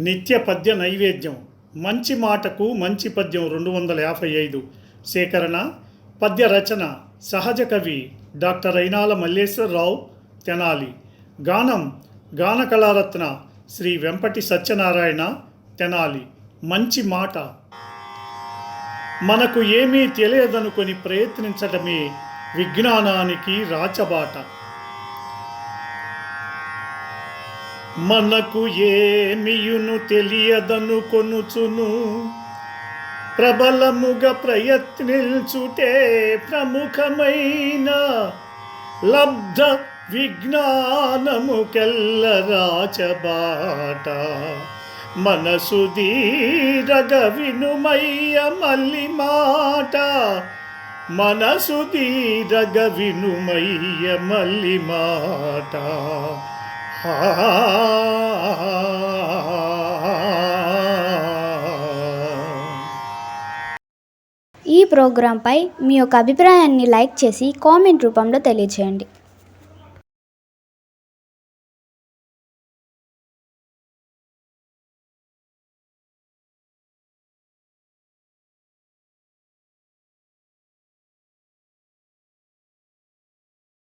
నిత్య పద్య నైవేద్యం. మంచి మాటకు మంచి పద్యం రెండు వందల యాభై ఐదు. సేకరణ పద్య రచన సహజ కవి డాక్టర్ అయినాల మల్లేశ్వరరావు తెనాలి. గానం గాన కళారత్న శ్రీ వెంపటి సత్యనారాయణ తెనాలి. మంచి మాట. మనకు ఏమీ తెలియదనుకొని ప్రయత్నించటమే విజ్ఞానానికి రాచబాట. మనకు ఏమియును తెలియదను కొనుచును. ప్రబలముగా ప్రయత్నించుటే ప్రముఖమైన లబ్ధ విజ్ఞానముకెల్ల రాచబాట మనసు దీరగ వినుమయ్య మల్లి మాట మనసు దీరగ వినుమయ్య మల్లి మాట ఈ ప్రోగ్రాంపై మీ యొక్క అభిప్రాయాన్ని లైక్ చేసి కామెంట్ రూపంలో తెలియజేయండి